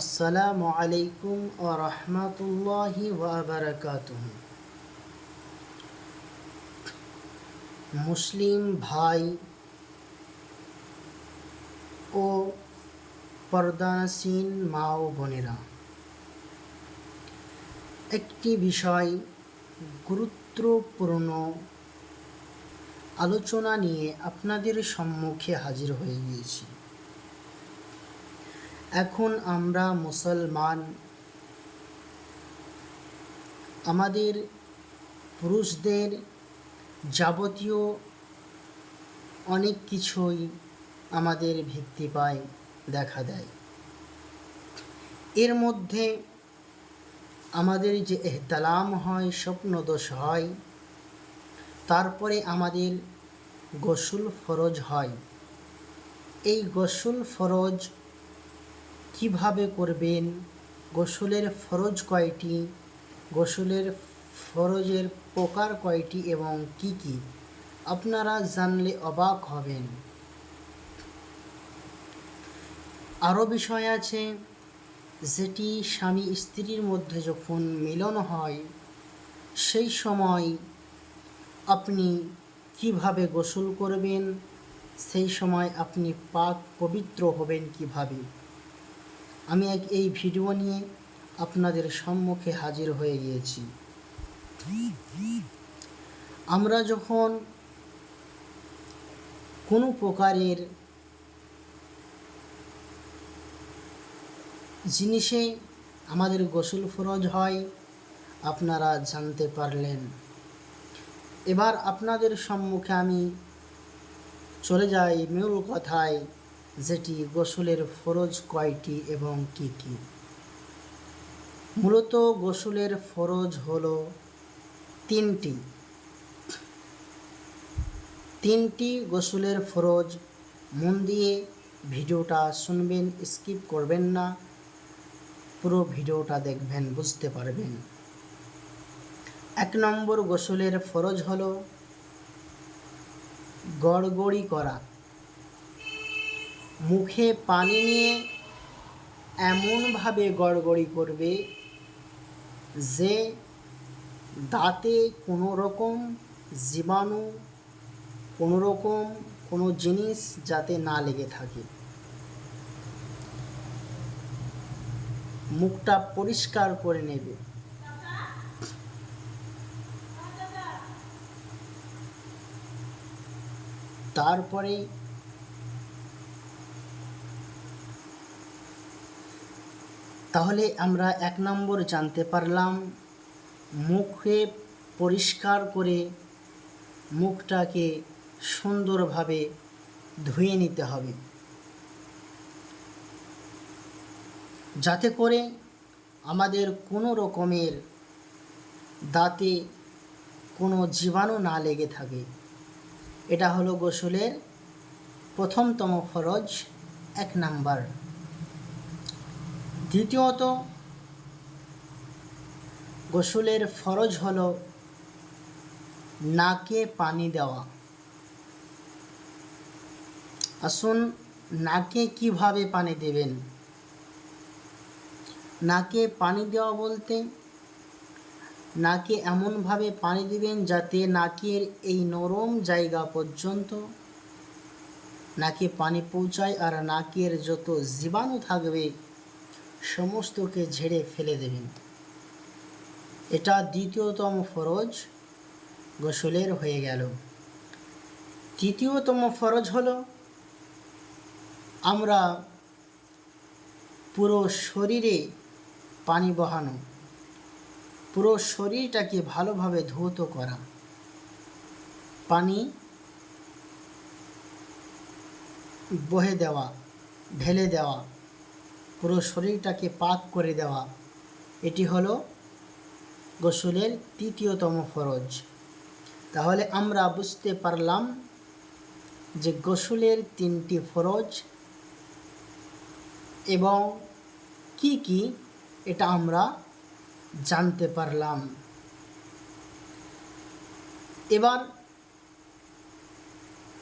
আসসালামু আলাইকুম ও রহমতুল্লাহি ওয়াবারাকাতুহ মুসলিম ভাই ও পর্দাসীন মা ও বোনেরা, একটি বিষয় গুরুত্বপূর্ণ আলোচনা নিয়ে আপনাদের সম্মুখে হাজির হয়ে গিয়েছি। এখন আমরা মুসলমান। আমাদের পুরুষদের যাবতীয় অনেক কিছুই আমাদের ভিত্তি পায়, দেখা দেয়। এর মধ্যে আমাদের যে এহতালাম হয়, স্বপ্নদোষ হয়, তারপরে আমাদের গোসল ফরজ হয়। এই গোসল ফরজ কীভাবে করবেন? গোসলের ফরজ কয়টি? গোসলের ফরজের প্রকার কয়টি এবং কি কি? আপনারা জানলে অবাক হবেন। আরও বিষয় আছে, যেটি স্বামী স্ত্রীর মধ্যে যখন মিলন হয়, সেই সময় আপনি কীভাবে গোসল করবেন? সেই সময় আপনি পাক পবিত্র হবেন কীভাবে? আমি এক এই ভিডিও নিয়ে আপনাদের সম্মুখে হাজির হয়ে গিয়েছি। আমরা যখন কোনো প্রকারের জিনিসে আমাদের গোসল ফরজ হয়, আপনারা জানতে পারলেন। এবার আপনাদের সম্মুখে আমি চলে যাই মূল কথায়। যেটি গোসলের ফরজ কয়টি এবং কি কি? মূলত গোসলের ফরজ হল তিনটি। তিনটি গোসলের ফরজ, মন দিয়ে ভিডিওটা শুনবেন, স্কিপ করবেন না, পুরো ভিডিওটা দেখবেন, বুঝতে পারবেন। এক নম্বর গোসলের ফরজ হল গড়গড়ি করা। মুখে পানি নিয়ে এমনভাবে গড়গড়ি করবে যে দাঁতে কোনো রকম জীবাণু, কোনো রকম কোনো জিনিস যাতে না লেগে থাকে। মুখটা পরিষ্কার করে নেবে। তারপরে তাহলে আমরা এক নম্বর জানতে পারলাম, মুখে পরিষ্কার করে মুখটাকে সুন্দরভাবে ধুয়ে নিতে হবে। যাতে করে আমাদের কোনো রকমের দাঁতে কোনো জীবাণু না লেগে থাকে। এটা হলো গোসলের প্রথমতম ফরজ এক নাম্বার। দ্বিতীয়ত, গোসলের ফরজ হল নাকে পানি দেওয়া। আসুন, নাকে কীভাবে পানি দেবেন? নাকে পানি দেওয়া বলতে, নাকে এমনভাবে পানি দিবেন যাতে নাকের এই নরম জায়গা পর্যন্ত নাকে পানি পৌঁছায় আর নাকের যত জীবাণু থাকবে সমস্তকে ঝেড়ে ফেলে দেবেন। এটা দ্বিতীয়তম ফরজ গোসলের হয়ে গেল। তৃতীয়তম ফরজ হলো, আমরা পুরো শরীরে পানি বহানো, পুরো শরীরটাকে ভালোভাবে ধৌত করা। পানি বহে দেওয়া, ঢেলে দেওয়া পুরো শরীরটাকে পাক করে দেওয়া। এটি হলো গোসলের তৃতীয়তম ফরজ। তাহলে আমরা বুঝতে পারলাম যে গোসলের তিনটি ফরজ এবং কি কি এটা আমরা জানতে পারলাম। এবার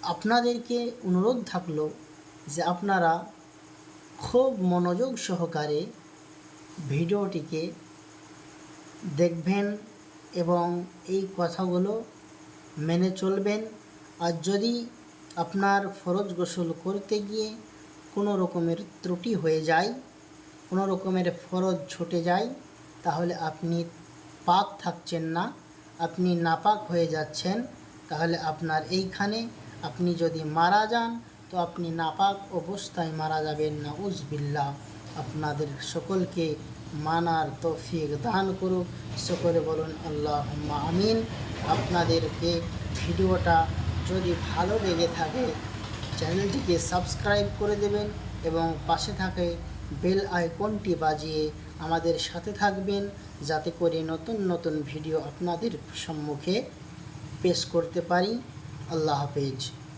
আপনাদেরকে অনুরোধ থাকল যে আপনারা খুব মনোযোগ সহকারে ভিডিওটিকে দেখবেন এবং এই কথাগুলো মেনে চলবেন। আর যদি আপনার ফরজ গোসল করতে গিয়ে কোনো রকমের ত্রুটি হয়ে যায়, কোনো রকমের ফরজ ছুটে যায়, তাহলে আপনি পাক থাকছেন না, আপনি নাপাক হয়ে যাচ্ছেন, তাহলে আপনার এইখানে আপনি যদি মারা যান তো আপনি নাপাক অবস্থায় মারা যাবেন না। উজবিল্লা আপনাদের সকলকে মানার তৌফিক দান করুক। সকলে বলুন আল্লাহ আমিন। আপনাদেরকে ভিডিওটা যদি ভালো লেগে থাকে, চ্যানেলটিকে সাবস্ক্রাইব করে দেবেন এবং পাশে থাকে বেল আইকনটি বাজিয়ে আমাদের সাথে থাকবেন, যাতে করে নতুন নতুন ভিডিও আপনাদের সম্মুখে পেশ করতে পারি। আল্লাহ হাফেজ।